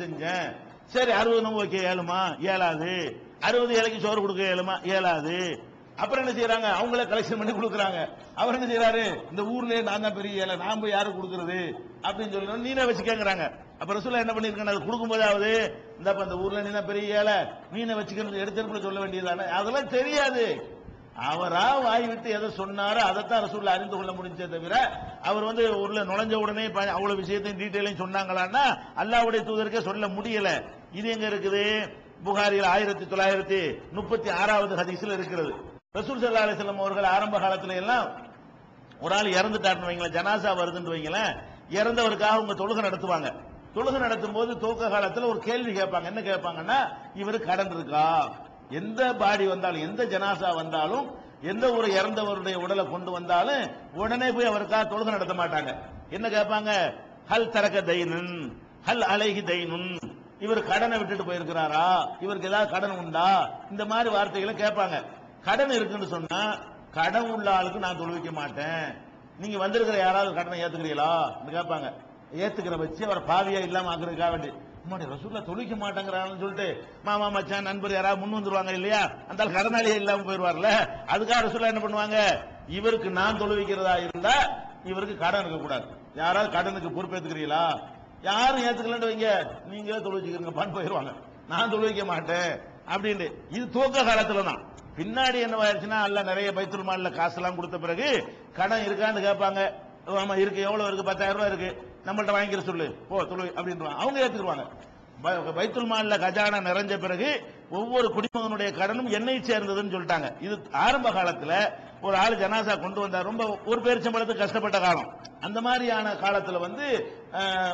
செஞ்சேன் சரி அறுபது நம்ம வைக்க ஏழுமா? ஏழாது. அறுபது இலைக்கு சோறு கொடுக்க ஏழுமா? ஏழாது. அப்புறம் என்ன செய்யறாங்க அவங்களே கலெக்ஷன் பண்ணி கொடுக்குறாங்க. அவர் என்ன செய்யறாரு இந்த ஊர்லயே நான் தான் பெரிய ஏழை நான் போய் யாருக்கு கொடுக்கறது? அப்படின்னு சொல்லி நீனே வச்சுக்கங்கிறாங்க அப்ப ரசூலா என்ன பண்ணிருக்காங்க? அது கொடுக்கும்போதாவது இந்த இந்த ஊர்ல நீ தான் பெரிய ஏழை நீனை வச்சுக்கிறது எடுத்தெடுப்புல சொல்ல வேண்டியதானே அதெல்லாம் தெரியாது. அவரா வாய் விட்டு எதை சொன்னாரோ அதைத்தான் ரசூல்ல அறிந்து கொள்ள முடிஞ்சே தவிர அவர் வந்து உள்ள நுழைஞ்ச உடனே அவ்வளவு விஷயத்தையும் டீட்டெயிலையும் சொன்னாங்களான்னா அல்லாவுடைய தூதருக்கே சொல்ல முடியல. இது எங்க இருக்குது? புகாரில் ஆயிரத்தி தொள்ளாயிரத்தி முப்பத்தி ஆறாவது ஹதீஸ்ல இருக்கிறது. ரசூல் சல்லா அலிஸ்லாம் அவர்கள் ஆரம்ப காலத்துல எல்லாம் ஒரு ஆள் இறந்துட்டாருன்னு வைங்களேன் ஜனாசா வருதுன்னு வைங்களேன் இறந்தவருக்காக அவங்க தொழுகை நடத்துவாங்க. தொழுகை நடத்தும் போது துவக்க காலத்துல ஒரு கேள்வி கேட்பாங்க. என்ன கேட்பாங்கன்னா இவரு கடன் இருக்கா எந்த பாடி வந்தாலும் எந்த ஜனாசா வந்தாலும் எந்த ஒரு இறந்தவருடைய உடலை கொண்டு வந்தாலும் உடனே போய் அவருக்காக தொழுகை நடத்த மாட்டாங்க. என்ன கேட்பாங்க? ஹல் தரக்க தைனுன் ஹல் அலைகி தைனுன். இவர் கடனை விட்டுட்டு போயிருக்கிறாரா? இவருக்கு ஏதாவது கடன் உண்டா? இந்த மாதிரி வார்த்தைகளை கேட்பாங்க. கடன் இருக்குன்னு சொன்னா கடன் உள்ள ஆளுக்கு நான் தொழுவிக்க மாட்டேன். நீங்க வந்திருக்கிற யாராவது கடனை ஏத்துக்கிறீங்களா? கேட்பாங்க. ஏத்துக்கிற வச்சு அவரை பாவியா இல்லாம ஆக்குறதுக்காக வேண்டி. அம்மாடி ரசூல்லா தொழிக்க மாட்டேங்கிறான்னு சொல்லிட்டு மாமா மச்சான் நண்பர் யாராவது முன் வந்துருவாங்க இல்லையா? அந்த கடனாளியே இல்லாம போயிருவார்ல? அதுக்காக ரசூல்லா என்ன பண்ணுவாங்க? இவருக்கு நான் தொழுவிக்கிறதா இருந்தா இவருக்கு கடன் இருக்கக்கூடாது. யாராவது கடனுக்கு பொறுப்பேத்துக்கிறீங்களா? யாரும் ஏத்துக்கலன்னு வைங்க. நீங்களே தொழுவிச்சுக்கிறீங்கப்பான்னு போயிருவாங்க. நான் தொழுவிக்க மாட்டேன். அப்படின்ட்டு. இது துவக்க காலத்துல தான் பின்னாடி என்னவாயிருச்சுன்னா அல்ல நிறைய பைத்துல் காசு காசெல்லாம் கொடுத்த பிறகு கடன் இருக்கான்னு கேட்பாங்க. ஆமா இருக்கு. எவ்வளவு இருக்கு? பத்தாயிரம் ரூபாய் இருக்கு. நம்மள்ட்ட வாங்கிக்கிற சொல்லு. போ தொழு அப்படின்றாங்க அவங்க ஏற்றுக்குவாங்க ப- பைத்துல் மால்ல கஜானா நிறைஞ்ச பிறகு ஒவ்வொரு குடிமகனுடைய கடனும் என்னை சேர்ந்ததுன்னு சொல்லிட்டாங்க. இது ஆரம்ப காலத்தில் ஒரு ஆள் ஜனாசா கொண்டு வந்தார். ரொம்ப ஒரு பேரிச்சம்பளத்துக்கு கஷ்டப்பட்ட காலம். அந்த மாதிரியான காலத்தில் வந்து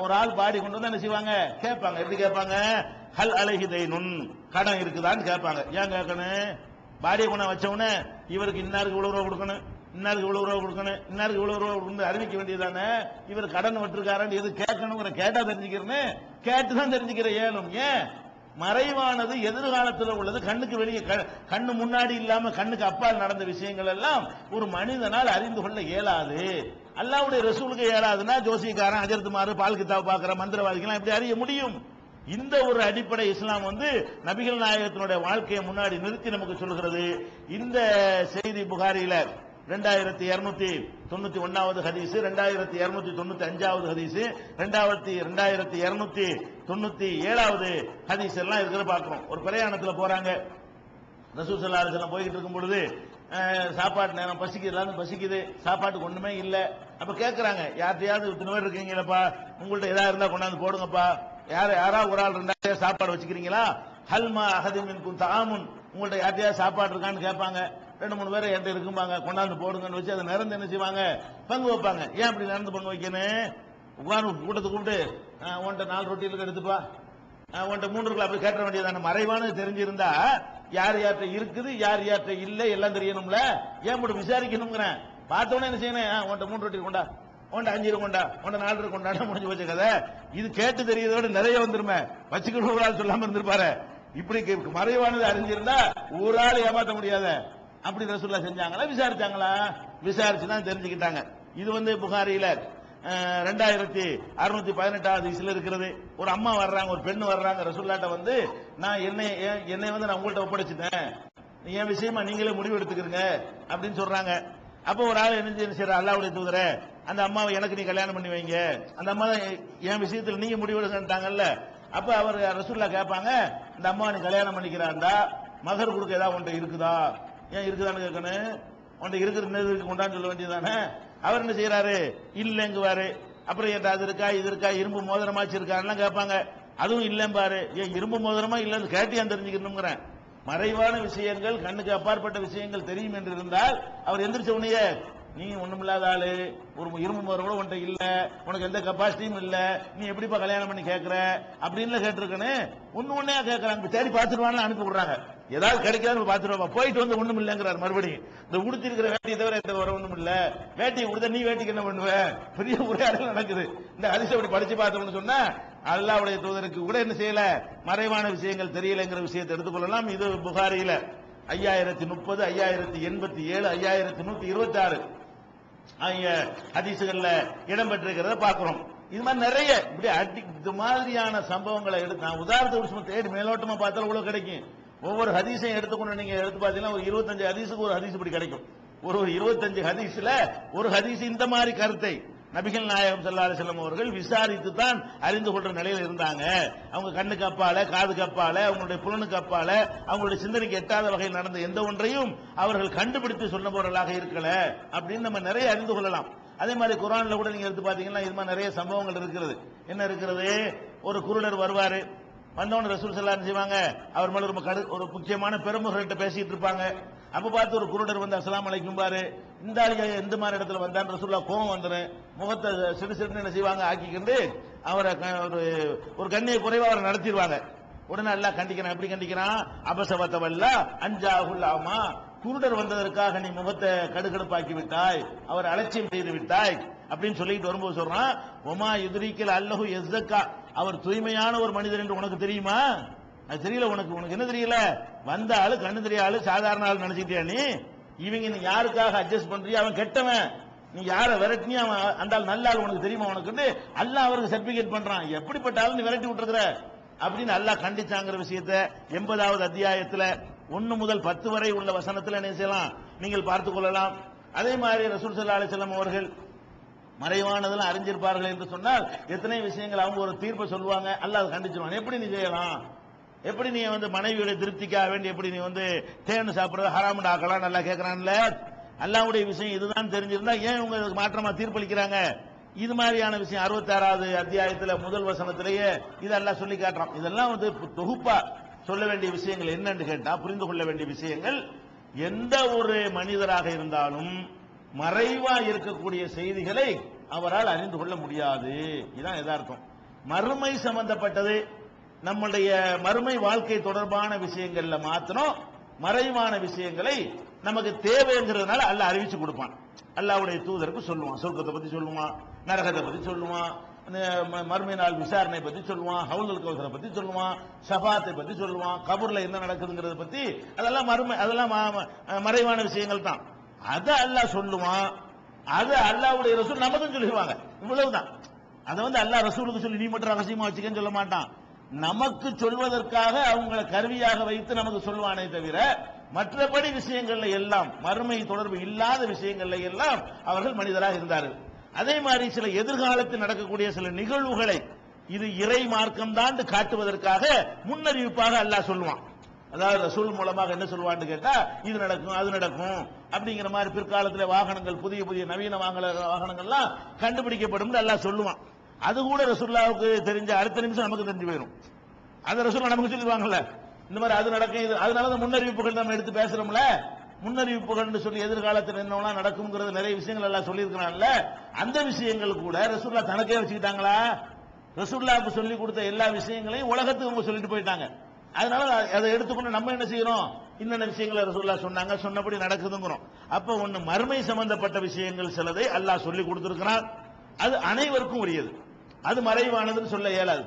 ஒரு ஆள் பாடி கொண்டு வந்து என்ன செய்வாங்க? கேட்பாங்க. எப்படி கேட்பாங்க? ஹல் அழகிதை நுண் கடன் இருக்குதான்னு கேட்பாங்க. ஏன் கேட்கணும்? பாடியை குணம் வச்ச இவருக்கு இன்னாருக்கு இவ்வளவு ரூபா கொடுக்கணும்? இன்னாருக்கு இவ்வளவு ரூபா கொடுக்கணும் இன்னாருக்கு இவ்வளவு ரூபா கொடுக்கணும் அறிவிக்க வேண்டியதானே இவர் கடன் விட்டுருக்காருன்னு எது கேட்கணுங்கிற கேட்டா தெரிஞ்சுக்கிறேன்னு கேட்டு தான் தெரிஞ்சுக்கிற ஏனும் ஏன்? மறைவானது எதிர்காலத்தில் உள்ளது கண்ணுக்கு வெளியே க- கண்ணு முன்னாடி இல்லாம கண்ணுக்கு அப்பால் நடந்த விஷயங்கள் எல்லாம் ஒரு மனிதனால் அறிந்து கொள்ள இயலாது. அல்லாவுடைய ரசூலுக்கு இயலாதுன்னா ஜோசியக்காரன் அஜர்த்துமாறு பால் கித்தாப் பார்க்கிற மந்திரவாதிகள்லாம் எப்படி அறிய முடியும். இந்த ஒரு அடிப்படை இஸ்லாம் வந்து நபிகள் நாயகத்தினுடைய வாழ்க்கையை முன்னாடி நிறுத்தி நமக்கு சொல்கிறது இந்த செய்தி புகாரியில் ரெண்டாயிரத்தி இருநூத்தி தொண்ணூத்தி ஒன்னாவது ஹதீஸ் ரெண்டாயிரத்தி இருநூத்தி தொண்ணூத்தி அஞ்சாவது ஹதீஸ் ரெண்டாயிரத்தி ரெண்டாயிரத்தி இருநூத்தி தொண்ணூத்தி ஏழாவது ஹதீஸ் எல்லாம் இருக்கிற பார்க்கிறோம். ஒரு பிரயாணத்துல போறாங்க. ரசூசல்லா போய்கிட்டு இருக்கும் பொழுது சாப்பாட்டு நேரம் பசிக்குது? பசிக்குது. சாப்பாட்டுக்கு ஒண்ணுமே இல்லை. அப்ப கேட்கறாங்க யார்ட்டையாவது இத்தனை பேர் இருக்கீங்களப்பா? உங்கள்ட்ட ஏதாவது இருந்தா கொண்டாந்து போடுங்கப்பா. யார யாராவது ஒரு ஆள் ரெண்டாயிரம் சாப்பாடு வச்சுக்கிறீங்களா? ஹல்மா அகதிமின் குன் தாமுன். உங்கள்ட்ட யார்ட்டையாவது சாப்பாடு இருக்கான்னு கேட்பாங்க. ரெண்டு மூணு பேர் என்கிட்ட இருக்கும்பாங்க. கொண்டாந்து போடுங்கன்னு வச்சு அதை நிறந்து என்ன செய்வாங்க? பங்கு வைப்பாங்க. ஏன் அப்படி நடந்து பங்கு வைக்கணும் உட்காந்து கூட்டத்தை கூப்பிட்டு உன்ட்ட நாலு ரொட்டி இருக்கு எடுத்துப்பா. உன்ட்ட மூன்று அப்படி கேட்ட வேண்டியதான மறைவானது தெரிஞ்சிருந்தா யார் யார்கிட்ட இருக்குது யார் யார்கிட்ட இல்லை எல்லாம் தெரியணும்ல. ஏன் மட்டும் விசாரிக்கணுங்கிறேன் பார்த்தோன்னே என்ன செய்யணும்? உன்ட்ட மூன்று ரொட்டி கொண்டா உன்கிட்ட அஞ்சு கொண்டா உன்கிட்ட நாலு ரூபாய் கொண்டா முடிஞ்சு போச்சு கதை. இது கேட்டு தெரியறதோட நிறைய வந்துருமே. வச்சுக்கணும் ஒரு ஆள் சொல்லாம இருந்திருப்பாரு. இப்படி மறைவானது அறிஞ்சிருந்தா ஒரு ஆள் ஏமாற்ற முடியாத. அப்படி ரசூல்லா செஞ்சாங்களா? விசாரிச்சாங்களா? விசாரிச்சு தான் தெரிஞ்சுக்கிட்டாங்க. இது வந்து புகாரியில ரெண்டாயிரத்தி அறுநூத்தி பதினெட்டாவது வயசுல இருக்கிறது. ஒரு அம்மா வர்றாங்க ஒரு பெண் வர்றாங்க ரசூல்லாட்ட வந்து நான் என்னை என்- என்னை வந்து நான் உங்கள்கிட்ட ஒப்படைச்சிட்டேன். என் விஷயமா நீங்களே முடிவு எடுத்துக்கிறீங்க அப்படின்னு சொல்றாங்க. அப்போ ஒரு ஆள் என்ன செய்ய சரி அல்லாவுடைய தூதர அந்த அம்மாவை எனக்கு நீ கல்யாணம் பண்ணி வைங்க. அந்த அம்மா தான் என் விஷயத்தில் நீங்க முடிவெடுங்கன்ட்டாங்கல்ல அப்ப அவர் ரசூல்லா கேட்பாங்க இந்த அம்மாவை நீ கல்யாணம் பண்ணிக்கிறாண்டா? மகர் கொடுக்க ஏதாவது ஒன்று இருக்குதா? ஏன் இருக்குதான்னு கேட்கணும். உன்ட்ட இருக்கிற இன்னது இருக்கு கொண்டான்னு சொல்ல வேண்டியதானே அவர் என்ன செய்யறாரு இல்லைங்குவாரு. அப்புறம் என்கிட்ட அது இருக்கா இது இருக்கா இரும்பு மோதிரமாச்சு இருக்கான்லாம் கேட்பாங்க. அதுவும் இல்லைம்பாரு ஏன் இரும்பு மோதிரமா இல்லைன்னு கேட்டியான் தெரிஞ்சுக்கணுங்கிறேன் மறைவான விஷயங்கள் கண்ணுக்கு அப்பாற்பட்ட விஷயங்கள் தெரியும் என்று இருந்தால் அவர் எந்திரிச்ச உடனே நீ ஒண்ணுமில்லாத ஆளு. ஒரு இரும்பு மோதிரம் கூட உன்ட்ட இல்ல. உனக்கு எந்த கெப்பாசிட்டியும் இல்ல. நீ எப்படிப்பா கல்யாணம் பண்ணி கேட்கற அப்படின்னு கேட்டிருக்கனே ஒன்னு ஒன்னே கேட்கறாங்க தேடி பார்த்துருவான்னு அனுப்பி விடுறாங்க. ஏதாவது கிடைக்காது பார்த்துருவா போயிட்டு வந்து ஒண்ணும் இல்லைங்கிறார் மறுபடியும். இந்த உடுத்தி இருக்கிற வேட்டியை தவிர எந்த வர ஒண்ணும் இல்ல. வேட்டியை உடுத்த நீ வேட்டிக்கு என்ன பண்ணுவ? பெரிய உரையாடல் நடக்குது. இந்த ஹரிசை அப்படி படிச்சு பார்த்தோம்னு சொன்னா அல்லாவுடைய தூதருக்கு கூட என்ன செய்யல? மறைவான விஷயங்கள் தெரியலங்கிற விஷயத்தை எடுத்துக்கொள்ளலாம். இது புகாரியில. ஐயாயிரத்தி முப்பது ஐயாயிரத்தி எண்பத்தி ஏழு ஐயாயிரத்தி நூத்தி இருபத்தி ஆறு. ஹதீசுகள்ல இடம்பெற்றிருக்கிறத பார்க்கிறோம். இது மாதிரி நிறைய இப்படி அடி இது மாதிரியான சம்பவங்களை எடுத்து நான் உதாரணத்துக்கு சும்மா தேடி மேலோட்டமா பார்த்தாலும் இவ்வளவு கிடைக்கும். ஒவ்வொரு ஹதீஸையும் எடுத்துக்கொண்டு நீங்க எடுத்து பார்த்தீங்கன்னா ஒரு இருபத்தஞ்சு ஹதீஸுக்கு ஒரு ஹதீஸ் இப்படி கிடைக்கும். ஒரு ஒரு இருபத்தஞ்சு ஹதீஸ்ல ஒரு ஹதீஸ் இந்த மாதிரி கருத்தை. நபிகள் நாயகம் ஸல்லல்லாஹு அலைஹி அவர்கள் விசாரித்து தான் அறிந்து கொள்ற நிலையில் இருந்தாங்க. அவங்க கண்ணுக்கு அப்பால காதுக்கு அப்பால அவங்களுடைய புலனுக்கு அப்பால அவங்களுடைய சிந்தனைக்கு எட்டாத வகையில் நடந்த எந்த ஒன்றையும் அவர்கள் கண்டுபிடித்து சொன்னவர்களாக இருக்கல அப்படின்னு நம்ம நிறைய அறிந்து கொள்ளலாம். அதே மாதிரி குரான்ல கூட நீங்க எடுத்து பாத்தீங்கன்னா இது மாதிரி நிறைய சம்பவங்கள் இருக்கிறது. என்ன இருக்கிறது? ஒரு குருடர் வருவாரு. வந்தவன ரசூல் ஸல்லல்லாஹு செய்வாங்க? அவர் மேல ரொம்ப ஒரு முக்கியமான பெருமுகர்கிட்ட பேசிட்டு இருப்பாங்க. அப்ப பார்த்து ஒரு குருடர் வந்து அஸ்லாம் அலைக்கும் பாரு. இந்த ஆளுங்க எந்த மாதிரி இடத்துல வந்தான் ரசூல்லா கோபம் வந்துடும் முகத்தை சிறு சிறுன்னு என்ன செய்வாங்க ஆக்கிக்கிண்டு அவரை க- ஒரு ஒரு கண்ணியை குறைவா அவரை நடத்திடுவாங்க. உடனே எல்லாம் கண்டிக்கிறான். எப்படி கண்டிக்கிறான்? அபசவத்தவல்ல அஞ்சாகுல்லாமா குருடர் வந்ததற்காக நீ முகத்தை கடுகடுப்பாக்கி விட்டாய் அவர் அலட்சியம் செய்து விட்டாய் அப்படின்னு சொல்லிட்டு வரும்போது சொல்றான் ஒமா எதிரிக்கல் அல்லஹு எஸ்தக்கா அவர் தூய்மையான ஒரு மனிதர் என்று உனக்கு தெரியுமா? அது தெரியல உனக்கு. உனக்கு என்ன தெரியல? வந்த ஆளு கண்ணு தெரிய ஆளு சாதாரண ஆளு நினைச்சிட்டியா நீ? இவங்க நீ யாருக்காக அட்ஜஸ்ட் பண்றியா அவன் கெட்டவன். நீ யாரை விரட்டினி அவன் அந்தால் நல்ல ஆள் உனக்கு தெரியுமா உனக்கு அல்லாஹ் அவருக்கு சர்டிபிகேட் பண்றான். எப்படிப்பட்ட நீ விரட்டி விட்டுருக்கிற? அப்படின்னு அல்லாஹ் கண்டிச்சாங்கிற விஷயத்த எண்பதாவது அத்தியாயத்துல ஒன்னு முதல் பத்து வரை உள்ள வசனத்துல என்ன செய்யலாம்? நீங்கள் பார்த்துக் கொள்ளலாம். அதே மாதிரி ரசூல் சல்லா அலிசல்லாம் அவர்கள் மறைவானதெல்லாம் அறிஞ்சிருப்பார்கள் என்று சொன்னால் எத்தனை விஷயங்கள் அவங்க ஒரு தீர்ப்பை சொல்லுவாங்க அல்லாஹ் அதை கண்டிச்சிருவான். எப்படி நீ செய்யலாம்? எப்படி நீ வந்து மனைவியுடைய திருப்திக்காக வேண்டி எப்படி நீ வந்து தேன் சாப்பிடுறது ஹராமண்ட் ஆக்கலாம் நல்லா கேட்கறான்ல அல்லாவுடைய விஷயம் இதுதான் தெரிஞ்சிருந்தா ஏன் இவங்க இதுக்கு மாற்றமா தீர்ப்பளிக்கிறாங்க? இது மாதிரியான விஷயம் அறுபத்தாறாவது அத்தியாயத்துல முதல் வசனத்திலேயே இதெல்லாம் சொல்லி காட்டுறான். இதெல்லாம் வந்து தொகுப்பா சொல்ல வேண்டிய விஷயங்கள் என்னன்னு கேட்டா புரிந்து கொள்ள வேண்டிய விஷயங்கள் எந்த ஒரு மனிதராக இருந்தாலும் மறைவா இருக்கக்கூடிய செய்திகளை அவரால் அறிந்து கொள்ள முடியாது. இதான் எதார்த்தம் மறுமை சம்பந்தப்பட்டது நம்முடைய மறுமை வாழ்க்கை தொடர்பான விஷயங்கள்ல மாத்திரம் மறைவான விஷயங்களை நமக்கு தேவைங்கிறதுனால அல்ல அறிவிச்சு கொடுப்பான். அல்லாவுடைய தூதருக்கு சொல்லுவான். சொர்க்கத்தை பத்தி சொல்லுவான் நரகத்தை பத்தி சொல்லுவான் ம- மறுமை நாள் விசாரணை பத்தி சொல்லுவான் ஹவுலுல் கவுசரை பத்தி சொல்லுவான் சபாத்தை பத்தி சொல்லுவான் கபூர்ல என்ன நடக்குதுங்கிறத பத்தி அதெல்லாம் மறுமை அதெல்லாம் ம- மறைவான விஷயங்கள் தான். அதை அல்லாஹ் சொல்லுவான். அது அல்லாவுடைய ரசூல் நமக்கும் சொல்லிடுவாங்க. இவ்வளவுதான். அதை வந்து அல்லாஹ் ரசூலுக்கு சொல்லி நீ மட்டும் ரகசியமா வச்சுக்கன்னு சொல்ல மாட்டான். நமக்கு சொல்வதற்காக அவங்கள கருவியாக வைத்து நமக்கு சொல்வானே தவிர மற்றபடி விஷயங்கள்ல எல்லாம் மறுமை தொடர்பு இல்லாத விஷயங்கள்ல எல்லாம் அவர்கள் மனிதராக இருந்தார்கள். அதே மாதிரி சில எதிர்காலத்தில் நடக்கக்கூடிய சில நிகழ்வுகளை இது இறை மார்க்கம் தான் காட்டுவதற்காக முன்னறிவிப்பாக அல்லாஹ் சொல்லுவான். அதாவது ரசூல் மூலமாக என்ன சொல்லுவான்னு கேட்டா இது நடக்கும் அது நடக்கும் அப்படிங்கிற மாதிரி பிற்காலத்தில் வாகனங்கள் புதிய புதிய நவீன வாகன வாகனங்கள்லாம் கண்டுபிடிக்கப்படும் அல்லாஹ் சொல்லுவான். அது கூட ரசூல்லாவுக்கு தெரிஞ்ச அடுத்த நிமிஷம் நமக்கு தெரிஞ்சு போயிடும் அது ரசூல்லா நமக்கு சொல்லிடுவாங்கல்ல. இந்த மாதிரி அது நடக்கும் இது அதனால தான் முன்னறிவிப்புகள் நம்ம எடுத்து பேசுறோம்ல. முன்னறிவிப்புகள்னு சொல்லி எதிர்காலத்தில் என்னெல்லாம் நடக்கும்ங்கிறது நிறைய விஷயங்கள் எல்லாம் சொல்லியிருக்கிறான்ல அந்த விஷயங்கள் கூட ரசூல்லா தனக்கே வச்சுக்கிட்டாங்களா? ரசூல்லாவுக்கு சொல்லி கொடுத்த எல்லா விஷயங்களையும் உலகத்துக்கு அவங்க சொல்லிட்டு போயிட்டாங்க. அதனால அதை எடுத்துக்கொண்டு நம்ம என்ன செய்யறோம்? இன்னென்ன விஷயங்களை ரசூல்லா சொன்னாங்க? சொன்னபடி நடக்குதுங்கிறோம். அப்ப ஒன்னு மறுமை சம்பந்தப்பட்ட விஷயங்கள் சிலதை அல்லாஹ் சொல்லி கொடுத்திருக்கிறான். அது அனைவருக்கும் உரியது. அது மறைவானதுன்னு சொல்ல இயலாது.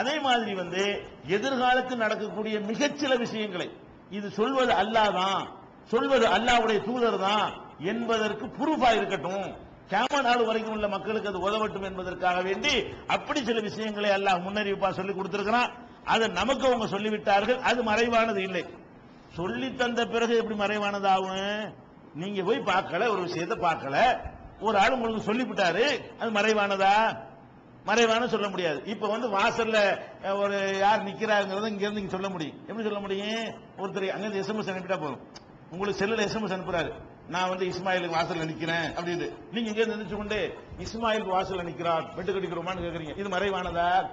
அதே மாதிரி வந்து எதிர்காலத்தில் நடக்கக்கூடிய மிகச்சில விஷயங்களை இது சொல்வது அல்லாஹ் தான் சொல்வது அல்லாவுடைய தூதர் தான் என்பதற்கு ப்ரூஃபா இருக்கட்டும். கேம நாள் வரைக்கும் உள்ள மக்களுக்கு அது உதவட்டும் என்பதற்காக வேண்டி அப்படி சில விஷயங்களை அல்லாஹ் முன்னறிவிப்பா சொல்லி கொடுத்திருக்கிறான். அதை நமக்கு அவங்க சொல்லிவிட்டார்கள். அது மறைவானது இல்லை. சொல்லி தந்த பிறகு எப்படி மறைவானது ஆகும் நீங்க போய் பார்க்கல ஒரு விஷயத்தை பார்க்கல. ஒரு ஆள் உங்களுக்கு சொல்லிவிட்டாரு அது மறைவானதா? மறைவான சொல்ல முடியாது. இப்ப வந்து வாசல்ல ஒரு யார் நிக்கிறாங்கிறத இங்க இருந்து சொல்ல முடியும். எப்படி சொல்ல முடியும்? ஒருத்தர் அங்க எஸ்எம்எஸ் அனுப்பிட்டா போதும். உங்களுக்கு செல்லுல எஸ்எம்எஸ் அனுப்புறாரு. நான் வந்து இஸ்மாயிலுக்கு வாசல்ல நிக்கிறேன் அப்படின்னு நீங்க இங்க நினைச்சு கொண்டு இஸ்மாயிலுக்கு வாசல்ல நிக்கிறார் வெட்டு கட்டிக்கிறோமான்னு கேக்குறீங்க. இது மறைவானதா?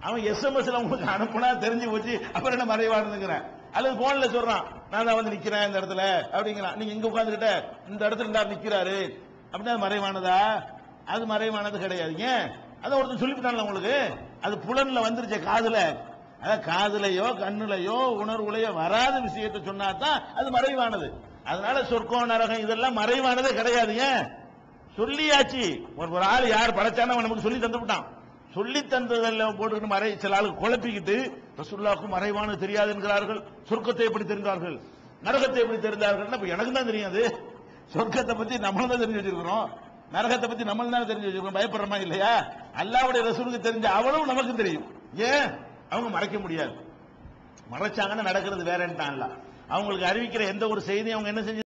அவன் எஸ்எம்எஸ்ல உங்களுக்கு அனுப்புனா தெரிஞ்சு போச்சு. அப்புறம் என்ன மறைவானதுங்கிறேன். அல்லது போன்ல சொல்றான் நான் தான் வந்து நிக்கிறேன் இந்த இடத்துல அப்படிங்கிறான். நீங்க இங்க உட்காந்துக்கிட்ட இந்த இடத்துல இருந்தா நிக்கிறாரு. அப்படின்னா அது மறைவானதா? அது மறைவானது கிடையாது. ஏன்? அதை ஒருத்தன் சொல்லிவிட்டான்ல உங்களுக்கு? அது புலன்ல வந்துருச்சே காதுல. அதான் காதுலையோ கண்ணுலையோ உணர்வுலையோ வராத விஷயத்தை சொன்னா தான் அது மறைவானது. அதனால சொர்க்கம் நரகம் இதெல்லாம் மறைவானதே கிடையாது. ஏன்? சொல்லியாச்சு. ஒரு ஒரு ஆள் யார் படைச்சானோ அவன் நமக்கு சொல்லி தந்து விட்டான் சொல்லி தந்ததெல்லாம் போட்டுக்கிட்டு மறை சில ஆளுக்கு குழப்பிக்கிட்டு ரசுல்லாவுக்கும் மறைவானது தெரியாது என்கிறார்கள். சொர்க்கத்தை எப்படி தெரிந்தார்கள்? நரகத்தை எப்படி தெரிந்தார்கள்? எனக்கு தான் தெரியாது சொர்க்கத்தை பத்தி நம்மளும் தான் தெரிஞ்சு வச்சிருக்கிறோம். நரகத்தை பத்தி நம்ம தானே தெரிஞ்சு வச்சிருக்கோம். பயப்படுறமா இல்லையா? அல்லாவுடைய ரசூலுக்கு தெரிஞ்ச அவ்வளவு நமக்கு தெரியும். ஏன்? அவங்க மறைக்க முடியாது. மறைச்சாங்கன்னா நடக்கிறது வேறன்ட்டான்ல அவங்களுக்கு அறிவிக்கிற எந்த ஒரு செய்தியும் அவங்க என்ன செஞ்சு